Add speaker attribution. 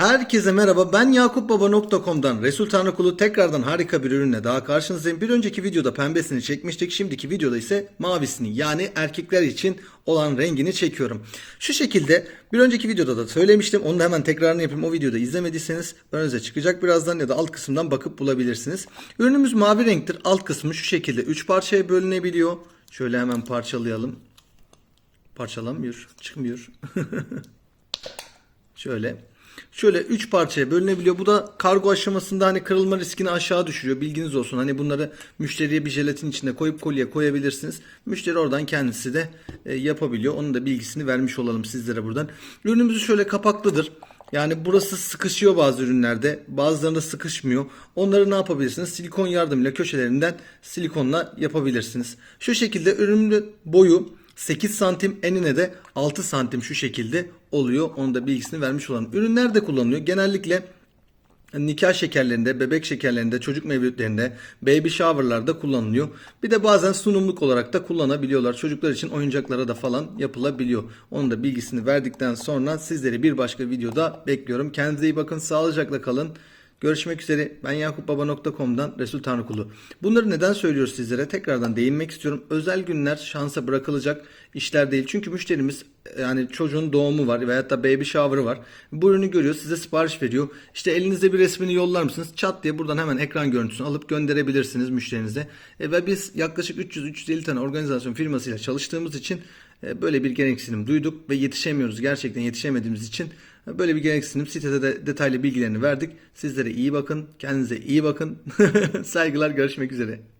Speaker 1: Herkese merhaba ben yakupbaba.com'dan Resul Tanrıkulu tekrardan harika bir ürünle daha karşınızdayım. Bir önceki videoda pembesini çekmiştik. Şimdiki videoda ise mavisini yani erkekler için olan rengini çekiyorum. Şu şekilde bir önceki videoda da söylemiştim. Onu da hemen tekrarını yapayım. O videoda izlemediyseniz önünüze çıkacak birazdan ya da alt kısımdan bakıp bulabilirsiniz. Ürünümüz mavi renktir. Alt kısmı şu şekilde 3 parçaya bölünebiliyor. Şöyle hemen parçalayalım. Parçalanmıyor. Çıkmıyor. Şöyle. Şöyle 3 parçaya bölünebiliyor. Bu da kargo aşamasında hani kırılma riskini aşağı düşürüyor. Bilginiz olsun. Hani bunları müşteriye bir jelatin içinde koyup kolye koyabilirsiniz. Müşteri oradan kendisi de e, yapabiliyor. Onun da bilgisini vermiş olalım sizlere buradan. Ürünümüz şöyle kapaklıdır. Yani burası sıkışıyor bazı ürünlerde. Bazılarında sıkışmıyor. Onları ne yapabilirsiniz? Silikon yardımıyla köşelerinden silikonla yapabilirsiniz. Şu şekilde ürünün boyu 8 santim enine de 6 santim şu şekilde oluyor. Onu da bilgisini vermiş olalım. Ürün nerede kullanılıyor? Genellikle nikah şekerlerinde, bebek şekerlerinde, çocuk mevlütlerinde, baby shower'larda kullanılıyor. Bir de bazen sunumluk olarak da kullanabiliyorlar. Çocuklar için oyuncaklara da falan yapılabiliyor. Onun da bilgisini verdikten sonra sizleri bir başka videoda bekliyorum. Kendinize iyi bakın, sağlıcakla kalın. Görüşmek üzere. Ben yakupbaba.com'dan Resul Tanrıkulu. Bunları neden söylüyoruz sizlere? Tekrardan değinmek istiyorum. Özel günler şansa bırakılacak işler değil. Çünkü müşterimiz yani çocuğun doğumu var veyahut da baby shower'ı var. Bu ürünü görüyor, size sipariş veriyor. İşte elinizde bir resmini yollar mısınız? Çat diye buradan hemen ekran görüntüsünü alıp gönderebilirsiniz müşterinize. E, ve biz yaklaşık 300-350 tane organizasyon firmasıyla çalıştığımız için böyle bir gereksinim duyduk ve yetişemiyoruz. Gerçekten yetişemediğimiz için e, böyle bir gereksinim sitede de detaylı bilgilerini verdik. Sizlere iyi bakın, kendinize iyi bakın. Saygılar, görüşmek üzere.